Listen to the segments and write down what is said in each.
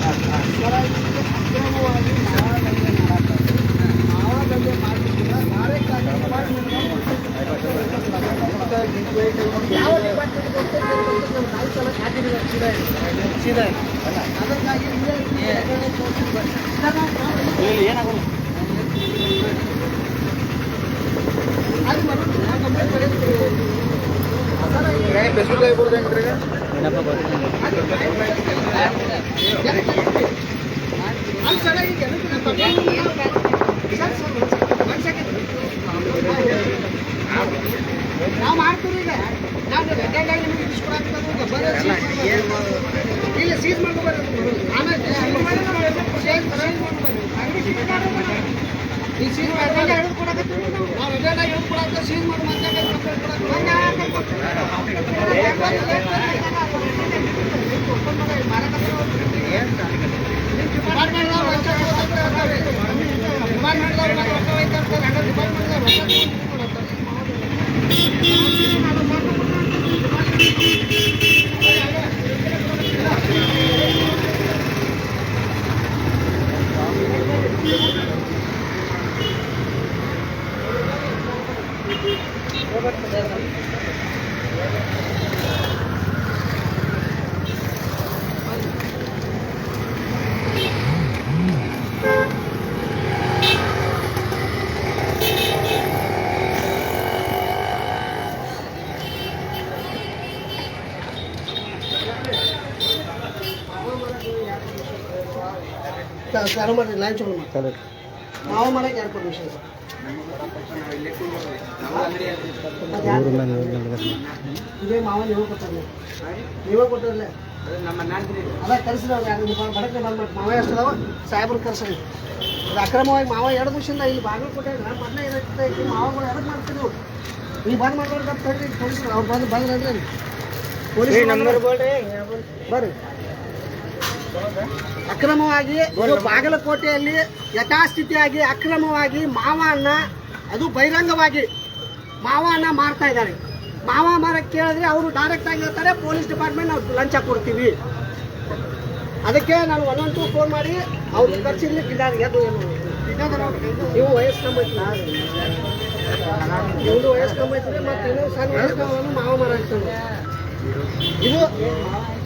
ಸರ ಇದು ಅಕ್ರಮವಾಗಿ ಮಾವಾದಂಗೆ ಮಾಡಾಕ್ತಾರೆ ಮಾವಾದಂಗೆ ಮಾಡ್ತಿದ್ದೀರ ಡೈರೆಕ್ಟ್ ಆಗಿ ಡಿಪಾರ್ಟ್ಮೆಂಟ್ ಯಾವ ಡಿಪಾರ್ಟ್ಮೆಂಟ್ ಗೊತ್ತಿಲ್ಲ ನಾಲ್ಕು ಸಲ ಹಾಕಿದ್ದೀವಿ ಸೀದಾ ಇದೆ. ಸೀದಾ ಇದೆ. ಅದಕ್ಕಾಗಿ ಇಲ್ಲೇ ಇಲ್ಲೇ ತೋರ್ಸಿದ್ದು ಬನ್ನಿ. ಅಲ್ಲಿ ಬರೋದು, ನಾವು ಮಾಡ್ತೀವಿ ಈಗ ನಾವು ರೆಡ್ಡಾಗಿ ನಿಮಗೆ ಇಸ್ಕೊಡಕ್ಕೆ ಬಂದು ಬರೋ ಸೀಸ್ ಮಾಡ್ಬೇಕು. ಇಲ್ಲ ಸೀಸ್ ಮಾಡ್ಕೊ ಆಮೇಲೆ ಸೀಸ್ ಮಾಡಿ ನಾವು ಸೀಸ್ ಮಾಡ್ಕೊ ಬರ್ರಿ. ಅಂಗಡಿ ಸೀಸ್ ಮಾಡ್ಕೊ ಬರ್ರಿ. ಈ ಸೀಸ್ ರೆಡ್ಡಾಗಿ ಹಿಡಿದು ಕೊಡಕತ್ತೀವಿ ನಾವು. ನಾವು ರೆಡ್ಡಾಗಿ ಹಿಡಿದು ಕೊಡಕ್ಕೆ ಸೀಸ್ ಮಾಡಿ ಮತ್ತೆ ಕಂಪ್ಲೇಂಟ್ ಕೊಡಕ್ಕೆ ಹಂಗೆ ಹಾಕಕ್ಕೆ ಕೊಡ್ತೀವಿ. ಡಿಪಾರ್ಟ್ಮೆಂಟ್ದವ್ರು ರೊಕ್ಕ ಕೊಡ್ತಾರೆ. ಡಿಪಾರ್ಟ್ಮೆಂಟ್ದವ್ರು ಮತ್ತೆ ರೊಕ್ಕ ಒಯ್ತಾರೆ. ಹಂಗೆ ಡಿಪಾರ್ಟ್ಮೆಂಟ್ದವ್ರು ರೊಕ್ಕ ಕೊಡ್ತಾರೆ. ಚಾಲು ಮಾಡ್ರಿ ಲೈನ್ ಚಾಲು ಮಾಡಿ ಮಾವು ಮಾಡಕ್ಕೆ ಎರಡು ಪರ್ಮಿಷನ್ ಇದೇ. ಮಾವ ನೀವು ನೀವೇ ಕೊಟ್ಟಿರಲ್ಲ ಅದ ಕರ್ಸಿದ ಎರಡು ಬಡಕ್ಕೆ ಬಂದ್ ಮಾಡಿ ಮಾವ ಎಷ್ಟದಾವ ಸಾಹೇಬ್ರು ಕರ್ಸರಿ. ಅದು ಅಕ್ರಮವಾಗಿ ಮಾವ ಎರಡು ದಿವಸದಿಂದ ಇಲ್ಲಿ ಬಾಗಿಲು ಕೊಟ್ಟಾಗ ಮೊದಲೇ ಏನಾಗ್ತದೆ ಈ ಮಾವಗಳು ಎದಕ್ಕೆ ಮಾಡ್ತಿದ್ವು ನೀವು? ಬಂದ್ ಮಾಡ್ಬಾರ್ದು ಹೇಳ್ರಿ ಪೊಲೀಸರು ಅವ್ರು ಬಂದು ಬಂದ್ರೆ ಪೊಲೀಸ್ ಬರ್ರಿ. ಅಕ್ರಮವಾಗಿ ಬಾಗಲಕೋಟೆಯಲ್ಲಿ ಯಥಾಸ್ಥಿತಿಯಾಗಿ ಅಕ್ರಮವಾಗಿ ಮಾವನ್ನ ಅದು ಬಹಿರಂಗವಾಗಿ ಮಾವನ್ನ ಮಾರ್ತಾ ಇದ್ದಾರೆ. ಮಾವ ಮಾರಕ್ಕೆ ಕೇಳಿದ್ರೆ ಅವರು ಡೈರೆಕ್ಟ್ ಆಗಿ ಹೇಳ್ತಾರೆ ಪೊಲೀಸ್ ಡಿಪಾರ್ಟ್ಮೆಂಟ್ ನಾವು ಲಂಚ ಕೊಡ್ತೀವಿ. ಅದಕ್ಕೆ ನಾನು ಒಂದೊಂದು ಫೋನ್ ಮಾಡಿ, ಅವ್ರು ಖರ್ಚಿರ್ಲಿಕ್ಕೆ ಇದ್ದಾರೆ. ಅದು ನೀವು ವಯಸ್ಸು ಕಮ್ಮಿ ಐತಿ ಮತ್ತು ಇನ್ನೂ ಸಣ್ಣ ಮಾವ ಮಾರ ಇದು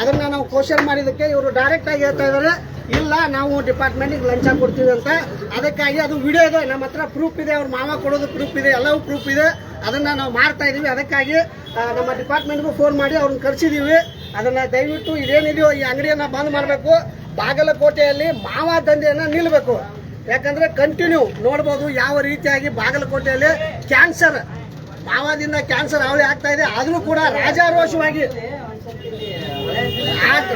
ಅದನ್ನ ನಾವು ಕ್ವಶನ್ ಮಾಡಿದಕ್ಕೆ ಇವರು ಡೈರೆಕ್ಟ್ ಆಗಿ ಹೇಳ್ತಾ ಇದ್ದಾರೆ ಇಲ್ಲ, ನಾವು ಡಿಪಾರ್ಟ್ಮೆಂಟಿಗೆ ಲಂಚ ಕೊಡ್ತೀವಿ ಅಂತ. ಅದಕ್ಕಾಗಿ ಅದು ವಿಡಿಯೋ ಇದೆ. ನಮ್ಮ ಹತ್ರ ಪ್ರೂಫ್ ಇದೆ. ಅವ್ರ ಮಾವ ಕೊಡೋದು ಪ್ರೂಫ್ ಇದೆ. ಎಲ್ಲವೂ ಪ್ರೂಫ್ ಇದೆ. ಅದನ್ನ ನಾವು ಮಾಡ್ತಾ ಇದೀವಿ. ಅದಕ್ಕಾಗಿ ನಮ್ಮ ಡಿಪಾರ್ಟ್ಮೆಂಟ್ಗೂ ಫೋನ್ ಮಾಡಿ ಅವ್ರನ್ನ ಕರ್ಸಿದೀವಿ. ಅದನ್ನ ದಯವಿಟ್ಟು ಇದೇನಿದೆಯೋ ಈ ಅಂಗಡಿಯನ್ನ ಬಂದ್ ಮಾಡಬೇಕು. ಬಾಗಲಕೋಟೆಯಲ್ಲಿ ಮಾವ ದಂಧೆಯನ್ನ ನಿಲ್ಬೇಕು. ಯಾಕಂದ್ರೆ ಕಂಟಿನ್ಯೂ ನೋಡ್ಬೋದು ಯಾವ ರೀತಿಯಾಗಿ ಬಾಗಲಕೋಟೆಯಲ್ಲಿ ಕ್ಯಾನ್ಸರ್ ಮಾವಾದಿಂದ ಕ್ಯಾನ್ಸರ್ ಅವಳಿ ಆಗ್ತಾ ಇದೆ. ಆದರೂ ಕೂಡ ರಾಜಾರೋಷವಾಗಿ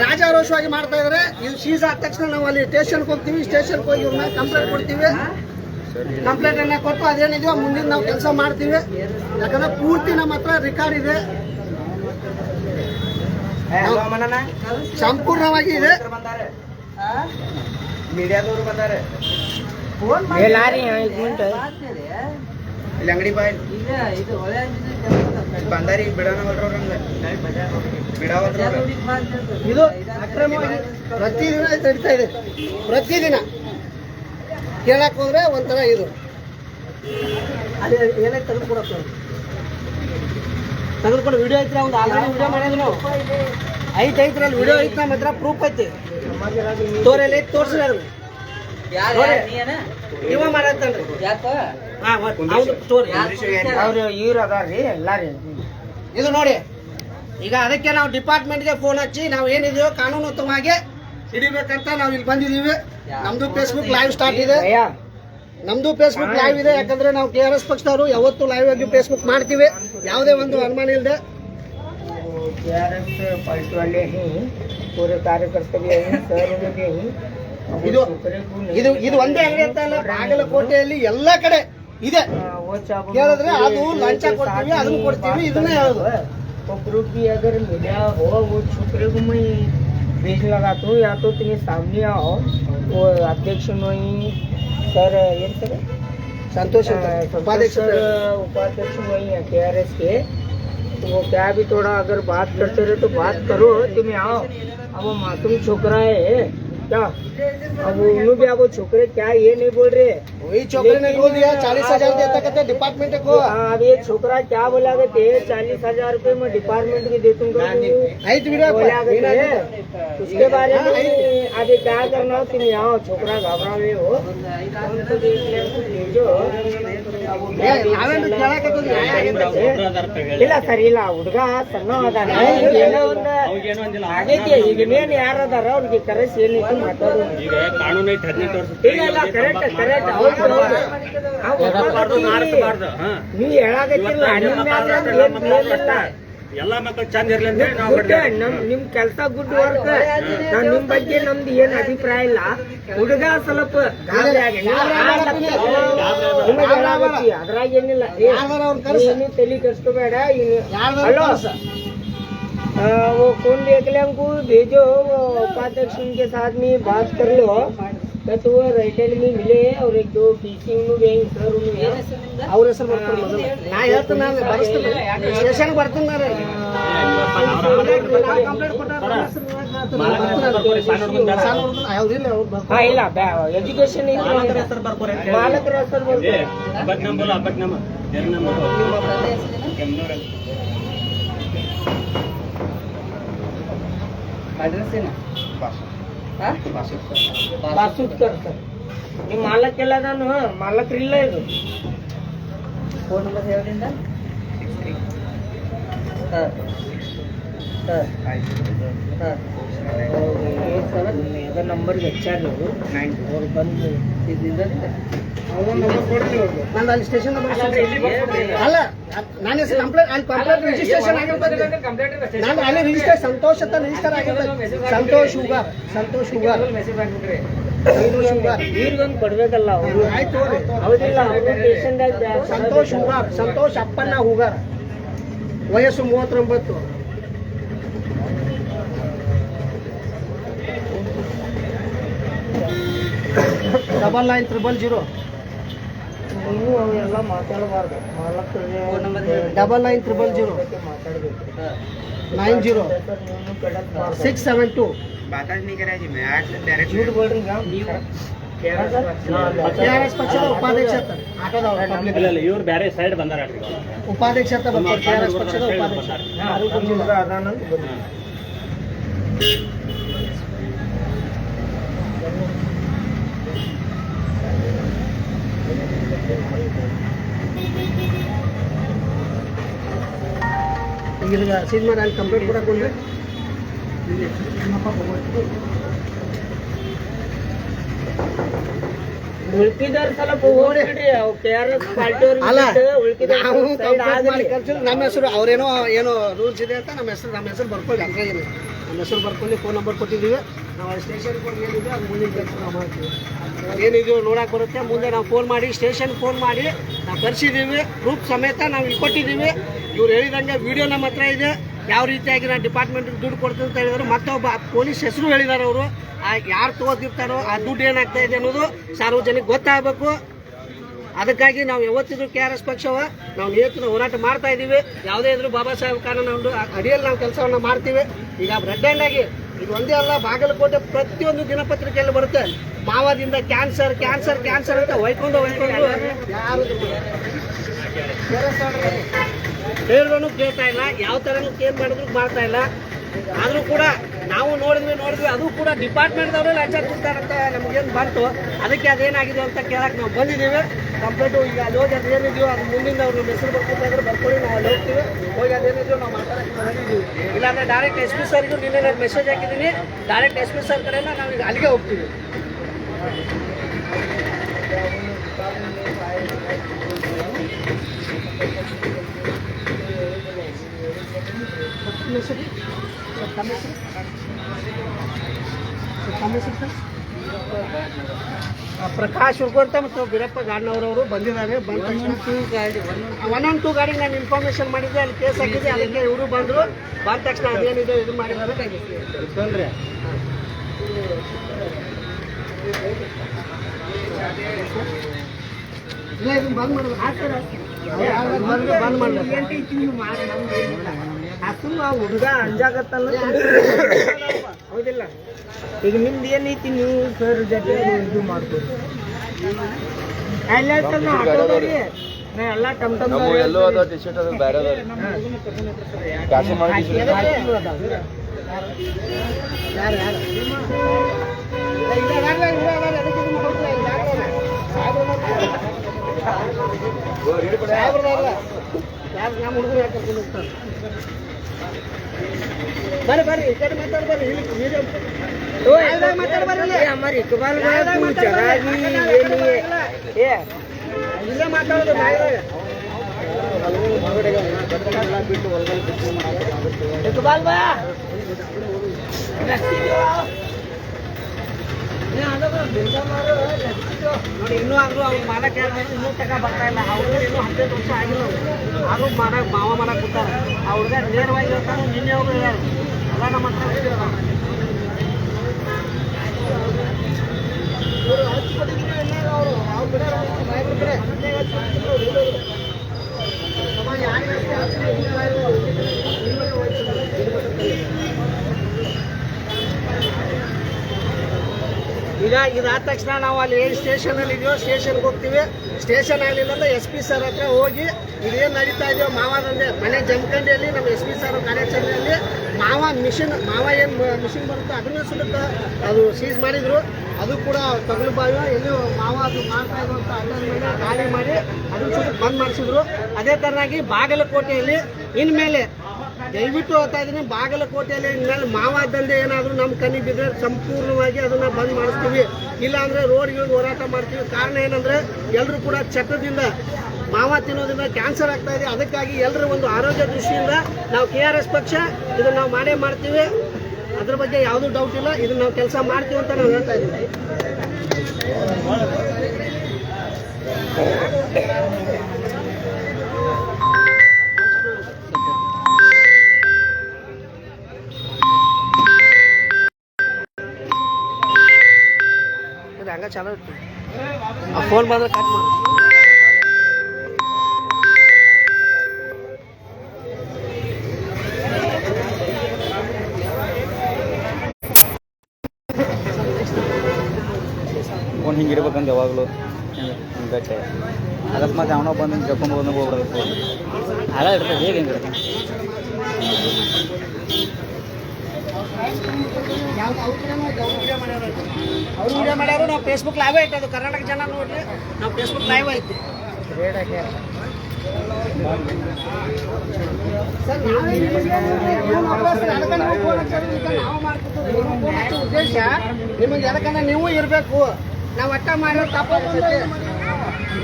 ರಾಜಾರೋಷವಾಗಿ ಮಾಡ್ತಾ ಇದ್ರೆ. ಇದು ಸೀಸ್ ಆದ ತಕ್ಷಣ ನಾವು ಅಲ್ಲಿ ಸ್ಟೇಷನ್ಗೆ ಹೋಗ್ತೀವಿ. ಸ್ಟೇಷನ್ಗೆ ಹೋಗಿ ಇವ್ರನ್ನ ಕಂಪ್ಲೇಂಟ್ ಕೊಡ್ತೀವಿ. ಕಂಪ್ಲೇಂಟ್ ಅನ್ನ ಕೊಟ್ಟು ಅದೇನಿದೆಯೋ ಮುಂದಿನ ನಾವು ಕೆಲಸ ಮಾಡ್ತೀವಿ. ಯಾಕಂದ್ರೆ ಪೂರ್ತಿ ನಮ್ಮ ಹತ್ರ ರೆಕಾರ್ಡ್ ಇದೆ. ಸಂಪೂರ್ಣವಾಗಿ ಇದೆ. ಮೀಡಿಯಾದವರು ಬಂದಾರೆ. ಫೋನ್ ಇಲ್ಲಿ ಅಂಗಡಿ ಬಾಯ್ ಬಂದಾರಿ ಬಿಡೋಣ ಹೊಲ್ರವ್ರ ಬಿಡಾವಲ್ರ ಇದು ಅಕ್ರಮವಾಗಿ ಪ್ರತಿದಿನ ನಡೀತಾ ಇದೆ. ಪ್ರತಿದಿನ. ಕೇಳಕ್ ಹೋದ್ರೆ ಒಂಥರ ಇದು. ಅದೇ ಏನೇ ತೆಗೆದುಕೊಂಡು ವಿಡಿಯೋ ಐತ್ರ ಒಂದು ಆಲ್ರೆಡಿ ವಿಡಿಯೋ ಮಾಡಿದ್ರು ನಾವು. ಐತೆ ಐತ್ರ ಅಲ್ಲಿ ವಿಡಿಯೋ ಐತೆ ನಮ್ಮ ಹತ್ರ ಪ್ರೂಫ್ ಐತಿ. ತೋರಲ್ಲಿ ತೋರಿಸ್ರಿ ಅದನ್ನ ಇವ ಮಾಡತ್ತನ್ರಿ ಅವ್ರು ಇವ್ರು ಇದು ನೋಡಿ ಈಗ ಅದಕ್ಕೆ ನಾವು ಡಿಪಾರ್ಟ್ಮೆಂಟ್ಗೆ ಫೋನ್ ಹಚ್ಚಿ ನಾವು ಏನಿದೀವೋ ಕಾನೂನುತ್ತಮವಾಗಿ ಹಿಡಿಬೇಕಂತ ನಾವು ಇಲ್ಲಿ ಬಂದಿದೀವಿ. ನಮ್ದು ಫೇಸ್ಬುಕ್ ಲೈವ್ ಸ್ಟಾರ್ಟ್ ಇದೆ. ನಮ್ದು ಫೇಸ್ಬುಕ್ ಲೈವ್ ಇದೆ ಯಾಕಂದ್ರೆ ನಾವು ಕೆ ಆರ್ ಎಸ್ ಪಕ್ಷದವರು ಯಾವತ್ತು ಲೈವ್ ಆಗಿ ಫೇಸ್ಬುಕ್ ಮಾಡ್ತೀವಿ. ಯಾವುದೇ ಒಂದು ಅನುಮಾನ ಇಲ್ಲದೆ ಇದು ಇದು ಇದು ಒಂದೇ ಅಂಗಡಿ ಅಂತ ಅಲ್ಲ ಬಾಗಲಕೋಟೆಯಲ್ಲಿ ಎಲ್ಲ ಕಡೆ ಇದೆ ಕೇಳಿದ್ರೆ ಅದು ಲಂಚ ಕೊಡ್ತೀವಿ ಅದನ್ನ ಕೊಡ್ತೀವಿ ಇದನ್ನ ಹೇಳೋದು वो ग्रुप भी अगर मिला हो वो छोकरे को मैं भेज लगाता हूँ या तो तुम्हें सामने आओ वो अध्यक्ष नहीं सर ये सर ಸಂತೋಷ ಅಂತ. ಉಪಾಧ್ಯಕ್ಷ सर उपाध्यक्ष वही है के आर एस के तो वो क्या भी थोड़ा अगर बात करते रहे तो बात करो तुम आओ अब वो मासूम छोकरा है क्या अब उन्होंने भी अब वो छोकरे क्या ये नहीं बोल रहे वही छोकरे ने बोल दिया चालीस हजार देता कहते डिपार्टमेंट को हाँ, अब ये छोकरा क्या बोला करते चालीस हजार रूपये मैं डिपार्टमेंट की दे दूंगा ಐದು ವಿಡಿಯೋ बोला करते उसके बारे में आगे क्या करना हो तुम आओ छोकरा घबरा रहे हो उनको देख ले, उनको भेजो अब वो क्या देख ನಾವೇನು सकला? ಕೇಳಕ್ಕೆ ನ್ಯಾಯ ಆಗೈತೆ. ಇಲ್ಲ ಸರ್ ಇಲ್ಲ ಹುಡುಗ ಸಣ್ಣ ಅದಾನ ಈಗ ಏನೋ ಒಂದು ಆಗೈತಿ ಈಗ ಇನ್ನೇನ್ ಯಾರು ಅದಾರ ಅವ್ರಿಗೆ ಕರೆಸಿ ಏನಿತ್ತು ಮಾತಾಡೋದು ಈಗ ಕಾನೂನು ಐತೆ ಹದಿನೆಂಟು ವರ್ಷ. ಎಲ್ಲಾ ಮಕ್ಕಳು ಚಂದ ಇರ್ಲಿ ಅಂತ ನಮ್ ನಿಮ್ ಕೆಲ್ಸ ಗುಡ್ ವರ್ಕ್. ನಾವ್ ನಿಮ್ ಬಗ್ಗೆ ನಮ್ದು ಏನ್ ಅಭಿಪ್ರಾಯ ಇಲ್ಲ. ಹುಡುಗ ಸ್ವಲ್ಪ ಅದ್ರಾಗ ಏನಿಲ್ಲ. ತಲೆ ಕರ್ಸ್ಕೋಬೇಡ ಹಲೋ वो कौन देख ले हमको भेजो वो उपाध्यक्ष के साथ में बात कर लो बस वो राइटर में मिले और एक दो टीचिंग में गए सर उन्हें ಅವ್ರ ಹೆಸರು ಬರ್ತಾರೆ ಮೊದಲು ನಾ ಹೇಳ್ತೀನಿ ನಾನು ಬರ್ಸ್ತೀನಿ ಸ್ಟೇಷನ್ ಬರ್ತೀನಿ ನಾನು ಕಂಪ್ಲೇಂಟ್ ಯಾವ್ದಿಲ್ಲ ಅವ್ರು ಬರ್ತಾರೆ हाँ ಇಲ್ಲ ಎಜುಕೇಶನ್ ಮಾಲಕರ ಹೆಸರು ಏ, ಬರ್ತದೆ ಅಬ್ಬಟ್ ನಂಬರ್ ಅಬ್ಬಟ್ ನಂಬರ್ ಎರಡು ನಂಬರ್ ಬಾಸುತ್ಕರ್ ಸರ್ ನಿಮ್ಮ ಮಾಲಕ್ಕೆಲ್ಲ ನಾನು ಮಾಲಕರಿಲ್ಲ ಇದು ಫೋನ್ ನಂಬರ್ ಹೇಳದಿಂದ ನಂಬರ್ಗೆ ಹಚ್ಚಾರ ನೀವು ಅವ್ರು ಬಂದು ನಾನು ಅಲ್ಲಿ ಸ್ಟೇಷನ್ ಅಲ್ಲ ನಾನು ಹೆಸರು ಕಂಪ್ಲೇಂಟ್ ಅಲ್ಲಿ ಕಂಪ್ಲೇಂಟ್ ರಿಜಿಸ್ಟ್ರೇಷನ್ ಆಗಿರ್ತದೆ ನಾನು ಅಲ್ಲಿ ರಿಜಿಸ್ಟರ್ ಸಂತೋಷ್ ಅಂತ ರಿಜಿಸ್ಟರ್ ಆಗಿರ್ತದೆ ಸಂತೋಷ್ ಹುಗಾರ್ ಸಂತೋಷ್ ಹುಗಾರ್ ಸಂತೋಷ್ ಹುಗಾರ್ ಈರ್ಗೊಂದು ಕೊಡ್ಬೇಕಲ್ಲ ಅವರು? ಆಯ್ತು. ಹೌದಿಲ್ಲ ಸಂತೋಷ್ ಹುಗಾರ್ ಸಂತೋಷ್ ಅಪ್ಪಣ್ಣ ಹುಗಾರ್ ವಯಸ್ಸು ಮೂವತ್ತೊಂಬತ್ತು. ಡಬಲ್ ನೈನ್ ತ್ರಿಬಲ್ ಜೀರೋ ನೀವು ಅವೆಲ್ಲ ಮಾತಾಡಬಾರ್ದು. Double nine triple zero nine zero six seven two ಉಪಾಧ್ಯಕ್ಷ ಆರ್ ಎಸ್ ಪಕ್ಷದ ಉಪಾಧ್ಯಕ್ಷ. ಈಗ ಸೀಲ್ ಮಾಡಿ ಅಲ್ಲಿ ಕಂಪ್ಲೇಂಟ್ ಕೂಡ ಕೊಂಡು ಉಳ್ಕಿದಾರ ಸ್ವಲ್ಪ ಹೋಗ್ಬಿಡ್ರಿ ಕೆ ಆರ್ ಎಸ್ ನಮ್ಮ ಹೆಸರು ಅವ್ರೇನೋ ಏನೋ ರೂಲ್ಸ್ ಇದೆ ಅಂತ ನಮ್ಮ ಹೆಸರು ನಮ್ಮ ಹೆಸರು ಬರ್ಕೊಳ್ಳಿ ಹಂಗಾಗಿಲ್ಲ ನಮ್ಮ ಹೆಸರು ಬರ್ಕೊಳ್ಳಿ ಫೋನ್ ನಂಬರ್ ಕೊಟ್ಟಿದ್ದೀವಿ. ನಾವು ಸ್ಟೇಷನ್ ಹೋಗಿ ಏನಿದೆ ಅದು ಮುಂದಿನ ಕೆಲಸ ನಾವು ಮಾಡ್ತೀವಿ ಏನಿದೆಯೋ ನೋಡಕ್ಕೆ ಬರುತ್ತೆ, ಮುಂದೆ ನಾವು ಫೋನ್ ಮಾಡಿ ಸ್ಟೇಷನ್ ಫೋನ್ ಮಾಡಿ, ನಾವು ಕರೆಸಿದ್ದೀವಿ ಪ್ರೂಫ್ ಸಮೇತ ನಾವು ಇಲ್ಲಿ ಕೊಟ್ಟಿದ್ದೀವಿ. ಇವ್ರು ಹೇಳಿದಂಗೆ ವಿಡಿಯೋ ನಮ್ಮ ಹತ್ರ ಇದೆ. ಯಾವ ರೀತಿಯಾಗಿ ನಾನು ಡಿಪಾರ್ಟ್ಮೆಂಟ್ಗೆ ದುಡ್ಡು ಕೊಡ್ತೀವಿ ಅಂತ ಹೇಳಿದ್ರು, ಮತ್ತೊಬ್ಬ ಪೊಲೀಸ್ ಹೆಸರು ಹೇಳಿದ್ದಾರೆ ಅವರು. ಯಾರು ತಗೋತಿರ್ತಾರೋ, ಆ ದುಡ್ಡು ಏನಾಗ್ತಾ ಇದೆ ಅನ್ನೋದು ಸಾರ್ವಜನಿಕ ಗೊತ್ತಾಗಬೇಕು. ಅದಕ್ಕಾಗಿ ನಾವು ಯಾವತ್ತಿದ್ರು ಕೆ ಆರ್ ಎಸ್ ಪಕ್ಷವ, ನಾವು ನಿಯತ್ತಿನ ಹೋರಾಟ ಮಾಡ್ತಾ ಇದ್ದೀವಿ. ಯಾವುದೇ ಇದ್ರು ಬಾಬಾ ಸಾಹೇಬ್ ಕಾನೂನು ಅಡಿಯಲ್ಲಿ ನಾವು ಕೆಲಸವನ್ನು ಮಾಡ್ತೀವಿ. ಈಗ ಬ್ರೆಡ್ ಹ್ಯಾಂಡ್ ಆಗಿ ಇದು ಒಂದೇ ಅಲ್ಲ, ಬಾಗಲಕೋಟೆ ಪ್ರತಿಯೊಂದು ದಿನಪತ್ರಿಕೆಯಲ್ಲಿ ಬರುತ್ತೆ. ಮಾವದಿಂದ ಕ್ಯಾನ್ಸರ್ ಕ್ಯಾನ್ಸರ್ ಕ್ಯಾನ್ಸರ್ ಅಂತ ಒಯ್ಕೊಂಡು ಒಯ್ಕೊಂಡು ಯಾರು ಕೇಳ್ತಾ ಇಲ್ಲ, ಯಾವ ಥರನೂ ಕೇರ್ ಮಾಡಿದ್ರು ಮಾಡ್ತಾ ಇಲ್ಲ. ಆದರೂ ಕೂಡ ನಾವು ನೋಡಿದ್ವಿ ನೋಡಿದ್ವಿ, ಅದು ಕೂಡ ಡಿಪಾರ್ಟ್ಮೆಂಟ್ದವರು ಆಚಾರ ಕೊಡ್ತಾರಂತ ನಮಗೇನು ಬಂತು. ಅದಕ್ಕೆ ಅದೇನಾಗಿದೆ ಅಂತ ಕೇಳಕ್ಕೆ ನಾವು ಬಂದಿದ್ದೀವಿ. ಕಂಪ್ಲೇಂಟು ಈಗ ಅಲ್ಲಿ ಹೋಗಿ ಅದು ಏನಿದೆಯೋ ಅದು ಮುಂದಿನ ಅವ್ರ ಹೆಸರು ಬರ್ಕೊತಾದ್ರೆ ಬರ್ಕೊಳ್ಳಿ ನಾವು ಅಲ್ಲಿ ಹೋಗ್ತೀವಿ ಹೋಗಿ ಅದೇನಿದೆಯೋ ನಾವು ಮಾತಾಡಕ್ಕೆ ಬಂದಿದ್ದೀವಿ ಇಲ್ಲಾಂದ್ರೆ ಡೈರೆಕ್ಟ್ ಎಸ್ ಪಿ ಸರ್ಗೂ ನಿನ್ನೆ ನಾನು ಮೆಸೇಜ್ ಹಾಕಿದ್ದೀನಿ ಡೈರೆಕ್ಟ್ ಎಸ್ ಪಿ ಸರ್ ಕಡೆಯಿಂದ ನಾವು ಈಗ ಅಲ್ಲಿಗೆ ಹೋಗ್ತೀವಿ ತಮ್ಮ ಹೆಸರು ಸರ್, ತಮ್ಮ ಹೆಸರು ಸರ್, ಪ್ರಕಾಶ್ ಹುರ್ಕೋರ್ತ ಮತ್ತು ಬೀರಪ್ಪ ಗಾಡ್ನವರವರು ಬಂದಿದ್ದಾರೆ. ಬಂದ ಒನ್ ಆನ್ ಟೂ ಗಾಡಿಗೆ ನಾನು ಇನ್ಫಾರ್ಮೇಶನ್ ಮಾಡಿದ್ದೆ ಅಲ್ಲಿ ಕೇಸ್ ಹಾಕಿದ್ದೆ ಅದಕ್ಕೆ ಇವರು ಬಂದರು. ಬಂದ ತಕ್ಷಣ ಅದೇನಿದೆ ಇದು ಮಾಡಿದ್ದಾರೆ. ಇಲ್ಲ ಇದನ್ನು ಬಂದ್ ಮಾಡೋದು ಹಾಕ್ತಾರೆ ಬಂದ್ ಬಂದ್ ಮಾಡ್ಬೇಕು. ಅಸಲು ಆ ಹುಡುಗ ಅಂಜಾಗತ್ತಲ್ಲ ಹೌದಿಲ್ಲ ಈಗ ನಿಮ್ದು ಏನೈತಿ ನೀವು ಸರ್ ಜೊತೆ ಇದು ಮಾಡ್ಬೋದು ಎಲ್ಲ ಆಟೋದವ್ರಿ ನಾ ಎಲ್ಲ ಟಮ್ ಟಮ್ ಎಲ್ಲೋ ಅದ ಟಿ ಶರ್ಟ್ ಅದು ಬೇರೆ ಅದ ಮಾಡಿ ಯಾರು ನಮ್ಮ ಹುಡುಗರು ಯಾಕೆ ಕರ್ಕೊಂಡು ಹೋಗ್ತಾರೆ ಬರ್ರಿ ಬರ್ರಿ ಈ ಕಡೆ ಮಾತಾಡ್ ಬರ್ರಿ ಇಲ್ಲಿ ಯಾವ್ದಾಗ ಮಾತಾಡ್ ಬರ್ರಿ. ಅಮ್ಮರ್ ಇಕ್ಬಾಲ್ ಏನಿ? ಏ. ಇಲ್ಲೇ ಮಾತಾಡೋದು ನಾಯಿದಾಗ. ಇಕ್ಬಾಲ್ ಬಾ. ನೋಡಿ, ಇನ್ನೂ ಆದ್ರೂ ಅವ್ರು ಮಾಡಕ್ಕೆ ಹೇಳ್ಬೇಕು ಬರ್ತಾ ಇಲ್ಲ ಅವ್ರು ಇನ್ನೂ ಹದಿನೈದು ವರ್ಷ ಆಗಿಲ್ಲ ಅವ್ರು. ಮಾಡಕ್ಕೆ ಮಾಡಕ್, ಮಾವ ಮಾಡಕ್ಕೆ ಕೂತಾರ ಅವ್ರಿಗೆ ನೇರವಾಗಿ ಹೇಳ್ತಾನೆ, ನಿನ್ನೆ ನಮ್ಮ ಅವ್ರು. ಅವ್ರು ಕಡೆ. ಸಮಾಜ ಹಚ್ಚಿ ಹಚ್ಚಿ ಇಲ್ಲ ಇವ್ರು. ಇವ್ರು ಹೋಯ್ತು. ಈಗ ಇದಾದ ತಕ್ಷಣ ನಾವು ಅಲ್ಲಿ ಏನು ಸ್ಟೇಷನಲ್ಲಿ ಇದೆಯೋ ಸ್ಟೇಷನ್ಗೆ ಹೋಗ್ತೀವಿ. ಸ್ಟೇಷನ್ ಆಗಲಿಲ್ಲ ಅಂದ್ರೆ ಎಸ್ ಪಿ ಸರ್ ಹತ್ರ ಹೋಗಿ ಇದೇನು ನಡೀತಾ ಇದೆಯೋ ಮಾವದಂದೆ ಮನೆ ಜಮಖಂಡಿಯಲ್ಲಿ, ನಮ್ಮ ಎಸ್ ಪಿ ಸರ್ ಕಾರ್ಯಾಚರಣೆಯಲ್ಲಿ ಮಾವ ಮಿಷಿನ್ ಮಾವ ಏನು ಮಿಷಿನ್ ಬರುತ್ತೋ ಅದನ್ನ ಸುಡುತ್ತ ಅದು ಸೀಸ್ ಮಾಡಿದರು. ಅದು ಕೂಡ ತಗಲು ಬಾವಿ, ಎಲ್ಲಿ ಮಾವ ಅದು ಮಾಡ್ತಾ ಇರುವಂಥ ಅಣ್ಣನ ಮೇಲೆ ಗಾಳಿ ಮಾಡಿ ಅದನ್ನ ಸುಟ್ಟು ಬಂದ್ ಮಾಡಿಸಿದ್ರು. ಅದೇ ಥರನಾಗಿ ಬಾಗಲಕೋಟೆಯಲ್ಲಿ ಇನ್ಮೇಲೆ ದಯವಿಟ್ಟು ಹೋಗ್ತಾ ಇದ್ದೀನಿ, ಬಾಗಲಕೋಟೆಯಲ್ಲಿ ಇನ್ಮೇಲೆ ಮಾವ ದಂಧೆ ಏನಾದರೂ ನಮ್ಮ ಕಣ್ಣಿಗೆ ಬಿದ್ದರೆ ಸಂಪೂರ್ಣವಾಗಿ ಅದನ್ನ ಬಂದ್ ಮಾಡಿಸ್ತೀವಿ. ಇಲ್ಲಾಂದರೆ ರೋಡ್ಗಳಿಗೆ ಹೋರಾಟ ಮಾಡ್ತೀವಿ. ಕಾರಣ ಏನಂದ್ರೆ ಎಲ್ಲರೂ ಕೂಡ ಚಟದಿಂದ ಮಾವ ತಿನ್ನೋದ್ರಿಂದ ಕ್ಯಾನ್ಸರ್ ಆಗ್ತಾ ಇದೆ. ಅದಕ್ಕಾಗಿ ಎಲ್ಲರ ಒಂದು ಆರೋಗ್ಯ ದೃಷ್ಟಿಯಿಂದ ನಾವು ಕೆ ಆರ್ ಎಸ್ ಪಕ್ಷ ಇದನ್ನು ನಾವು ಮಾಡೇ ಮಾಡ್ತೀವಿ. ಅದ್ರ ಬಗ್ಗೆ ಯಾವುದೂ ಡೌಟ್ ಇಲ್ಲ. ಇದನ್ನ ನಾವು ಕೆಲಸ ಮಾಡ್ತೀವಿ ಅಂತ ನಾವು ಹೇಳ್ತಾ ಇದ್ದೀವಿ ಇದು ಹಂಗ ಚಾಲೂ ಇತ್ತು. ಆ ಫೋನ್ ಬಂದ್ರೆ ಕಟ್ ಮಾಡಿ. ಫೋನ್ ಹಿಂಗೆ ಇರ್ಬೇಕಂತ ಯಾವಾಗಲೂ ಗಟ್ಟೆ. ಅಕಸ್ಮಾತ್ ಅವನೋ ಬಂದು ಹಿಂಗೆ ಕರ್ಕೊಂಡು ಬಂದು ಹೋಗ್ಬಿಡೋದು ಫೋನ್ ಹಾಗ ಇರ್ತದೆ ಹೇಗೆ ಹಿಂಗೆ ಇರ್ತದೆ ಅವ್ರ ವಿಡಿಯೋ ಮಾಡ್ಯಾರ, ನಾವು ಫೇಸ್ಬುಕ್ ಲೈವ್ ಐತೆ ಅದು. ಕರ್ನಾಟಕ ಜನ ನೋಡ್ರಿ, ನಾವು ಫೇಸ್ಬುಕ್ ಲೈವ್ ಐತಿ. ನಿಮಗೆ ಉದ್ದೇಶ, ನಿಮಗೆ ಯಾಕಂದ್ರೆ ನೀವು ಇರಬೇಕು. ನಾವು ಒಟ್ಟ ಮಾಡಿರೋ ತಪ್ಪಾಗ್ತೈತಿ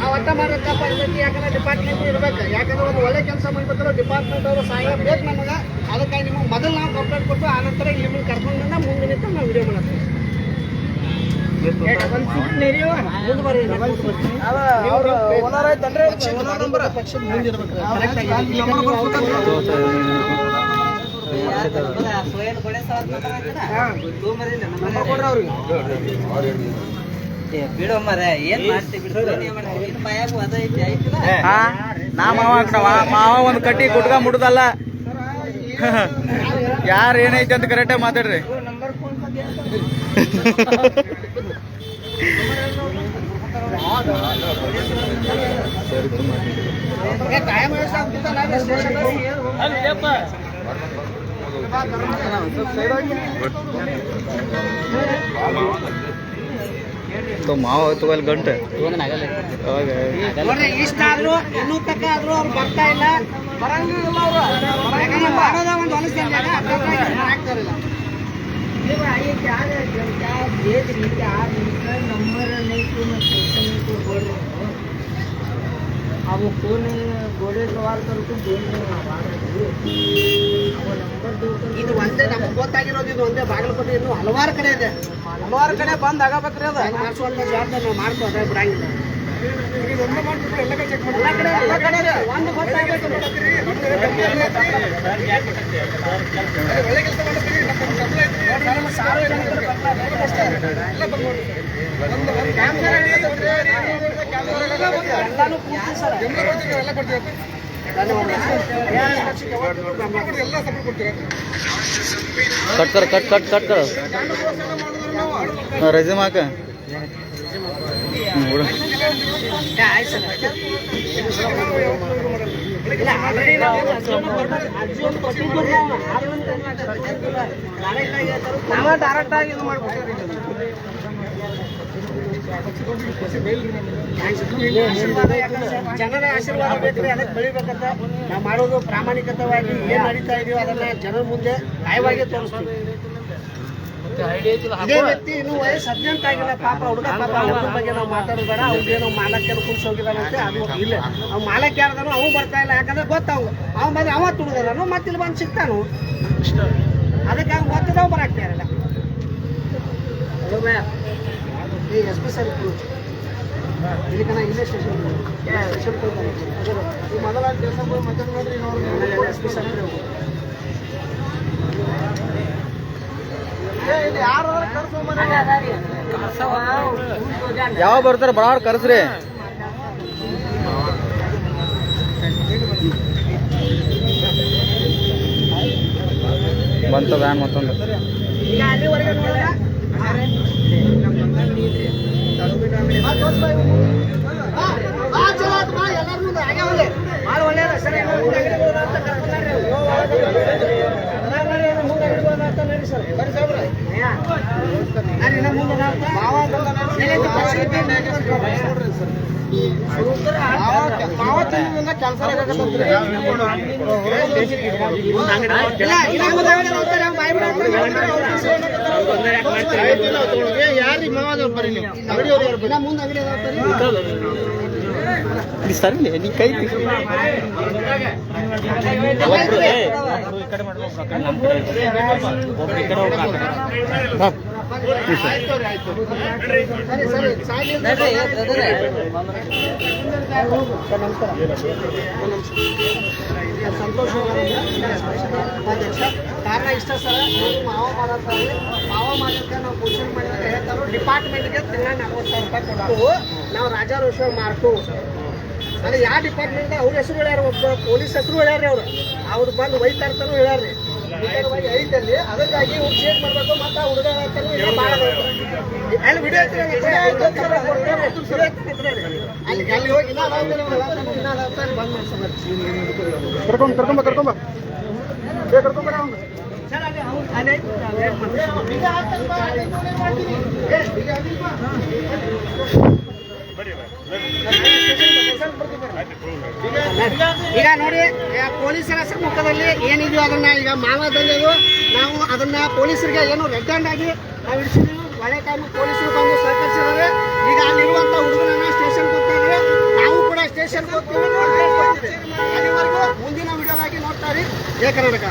ನಾವು ಒಟ್ಟ ಮಾಡಿರೋ ತಪ್ಪಾಗ್ತೈತಿ ಯಾಕಂದ್ರೆ ಡಿಪಾರ್ಟ್ಮೆಂಟ್ ಇರ್ಬೇಕು. ಯಾಕಂದ್ರೆ ಒಂದು ಒಳ್ಳೆ ಕೆಲಸ ಮಾಡ್ಬೇಕಾದ್ರೆ ಡಿಪಾರ್ಟ್ಮೆಂಟ್ ಅವರು ಸಹಾಯ ಬೇಕು ನಮಗೆ. ಅದಕ್ಕಾಗಿ ನಿಮಗೆ ಮೊದಲು ನಾವು ಕಂಪ್ಲೇಂಟ್ ಕೊಟ್ಟು ಆನಂತರ ನಿಮ್ಮನ್ನು ಕರ್ಕೊಂಡು ಬಂದ ಮುಂದೆ ನಿಂತು ನಾವು ವಿಡಿಯೋ ಮಾಡ್ತೀವಿ ಬಿಡೋ ಮರ ಏನ್ ಮಾಡ್ತೀವಿ ನಾ ಮಾವ ಮಾವ ಒಂದು ಕಟ್ಟಿ ಕುಟ್ಕ ಮುಡ್ದಲ್ಲ ಯಾರು? ಏನೈತೆ ಅಂತ ಕರೆಕ್ಟಾಗಿ ಮಾತಾಡ್ರಿ ಮಾವ ತಗೋಲ್ ಗಂಟೆ ಇಷ್ಟ ಆದ್ರು, ಇನ್ನೂ ತಕ್ಕ ಆದ್ರು ಅವ್ರು ಬರ್ತಾ ಇಲ್ಲ. ಬರಂಗಿಲ್ಲ ಅವರು. ಒಂದು ಜಾಗ ಅವು ಫೋನ್ ಗೋಡೆ ಸವಾಲ್ ತರಕು ಇದು ಒಂದೇ ನಮ್ಗೆ ಗೊತ್ತಾಗಿರೋದು ಇದು ಒಂದೇ ಬಾಗಲಕೋಟೆ ಇನ್ನು ಹಲವಾರು ಕಡೆ ಇದೆ. ಹಲವಾರು ಕಡೆ ಬಂದ್ ಆಗಬೇಕ್ರಿ ಅದು. ಮಾಡಿಸುವಂತ ಜವಾಬ್ದಾರಿ ನಾವು ಮಾಡ್ಕೋ ಅದೇ ಬಿಡಂಗಿಲ್ಲ. ಒಂದು ಗೊತ್ತಾಗಬೇಕು ಒಂದು ಕೆಲಸ cut sir cut cut cut ಕರ್ ರೆಸ್ಯೂಮ್ ಹಾಕ. ನಾವ ಡೈರೆಕ್ಟ್ ಆಗಿ ಇದು ಮಾಡ್ಬಿಟ್ಟಿವ್ರಿ ಆಶೀರ್ವಾದ ಯಾಕಂದ್ರೆ ಜನರ ಆಶೀರ್ವಾದ ಬೇಕ್ರಿ ಅದಕ್ಕೆ ಬೆಳಿಬೇಕಂತ ನಾವು ಮಾಡೋದು ಪ್ರಾಮಾಣಿಕತವಾಗಿ ಏನ್ ನಡೀತಾ ಇದೀವಿ ಅದನ್ನ ಜನರ ಮುಂದೆ ನ್ಯಾಯವಾಗಿ ತೋರಿಸ್ತೀವಿ. ಇದೇ ವ್ಯಕ್ತಿ ಇನ್ನು ವಯಸ್ಸು ಹದಿನೆಂಟು ಆಗಿಲ್ಲ ಪಾಪ ಹುಡುಗ ಪಾಪ ಬಗ್ಗೆ ನಾವು ಮಾತಾಡಬೇಡ ಬೇಡ ಅವ್ನಿಗೇನೋ ಮಾಲಕ್ಕೆಲ್ಲ ಕುಂಸ್ ಹೋಗಿದಾನಂತೆ ಅದು ಇಲ್ಲ. ಅವ್ನು ಮಾಲಕ್ ಯಾರ್ದಾನು ಅವ್ ಬರ್ತಾ ಇಲ್ಲ ಯಾಕಂದ್ರೆ ಗೊತ್ತಾವು ಅವ್ನು ಬಂದ್ರೆ ಅವ ತುಳಿದಾನು ಮತ್ತೆ ಇಲ್ಲಿ ಬಂದು ಸಿಗ್ತಾನು. ಅದಕ್ಕೆ ಅವ್ನು ಗೊತ್ತಿದ್ದವ್ ಬರಾಕ್ತಾ ಇರಲ್ಲ ಈ ಎಸ್ ಪಿ ಸರ್ ಇದಕ್ಕೆ ಕಣ ಇಲ್ಲೇ ಸ್ಟೇಷನ್ ಸ್ಟೇಷನ್ ಈ ಮೊದಲ ಕೆಲಸ ನಾವು ಎಸ್ ಪಿ ಸರ್ ಯಾವ ಬರ್ತಾರೆ ಬಡ ಕರ್ಸ್ರಿ ಬಂತ ವ್ಯಾನ್ ಮತ್ತೊಂದು ಈಗ ಯಾರ್ರಿ ಮಾವಾದವ್ರು ಬರ್ರಿ ನೀವು ಯಾರು ಮುಂದೆ ಸರಿ ನೀ ಕೈ ಸಂತೋಷ ಅಧ್ಯಕ್ಷ ಕಾರಣ ಇಷ್ಟ ಸರ್ ಮಾವ ಮಾಡತ್ತಾರೆ ಮಾವ ಮಾಡೋಕ್ಕೆ ನಾವು ಕ್ವಶನ್ ಮಾಡಿದ್ರೆ ಹೇಳ್ತಾರೋ ಡಿಪಾರ್ಟ್ಮೆಂಟ್ಗೆ ತಿಂಗಳ ನಲ್ವತ್ತು ಸಾವಿರ ರೂಪಾಯಿ ಕೊಟ್ಟು ನಾವು ರಾಜಾರೋಷ ಮಾಡ್ತು ಅದು ಯಾವ ಡಿಪಾರ್ಟ್ಮೆಂಟ್ ಅವ್ರ ಹೆಸರು ಹೇಳ್ಯಾರ ಒಬ್ಬ ಪೊಲೀಸ್ ಹೆಸರು ಹೇಳ್ಯಾರ ಅವ್ರು? ಅವ್ರು ಬಂದು ಒಯ್ತಾ ತನೂ ಹೇಳ್ಯಾರ್ರಿ ಐತಲ್ಲಿ ಅದಕ್ಕಾಗಿ ಇವ್ರು ಚೇಂಜ್ ಮಾಡಬೇಕು ಮತ್ತೆ ಆ ಹುಡುಗ ಅಲ್ಲಿ ವಿಡಿಯೋ ಅಲ್ಲಿ ಅಲ್ಲಿ ಹೋಗಿ ಬಂದ್ ಕರ್ಕೊಂಡ್ ಕರ್ಕೊಂಬ ಕರ್ಕೊಂಬ ಸರ್ ಅಲ್ಲಿ ಅವ್ನು ಅಲ್ಲೇ ಐತೆ, ಅಲ್ಲೇ ಮಾಡ್ತಾರೆ. ಈಗ ನೋಡಿ ಪೊಲೀಸರ ಸಮ್ಮುಖದಲ್ಲಿ ಏನಿದೆಯೋ ಅದನ್ನ ಈಗ ಮಾವದಲ್ಲಿದು ನಾವು ಅದನ್ನ ಪೊಲೀಸರಿಗೆ ಏನು ರೆಡ್ ಹ್ಯಾಂಡ್ ಆಗಿ ನಾವು ಇಡಿಸಿದ್ವಿ ಒಳ್ಳೆ ಟೈಮ್ ಪೊಲೀಸರು ಬಂದು ಸಹಕರಿಸಿದ್ದಾರೆ. ಈಗ ಅಲ್ಲಿರುವಂತ ಹುಡುಗರನ್ನ ಸ್ಟೇಷನ್ ಗೊತ್ತಾದ್ರೆ ನಾವು ಕೂಡ ಸ್ಟೇಷನ್ ಹೋಗ್ತೀವಿ ಅಲ್ಲಿವರೆಗೂ ಮುಂದಿನ ವಿಡಿಯೋದಾಗಿ ಇರಿ. ಜಯ ಕರ್ನಾಟಕ.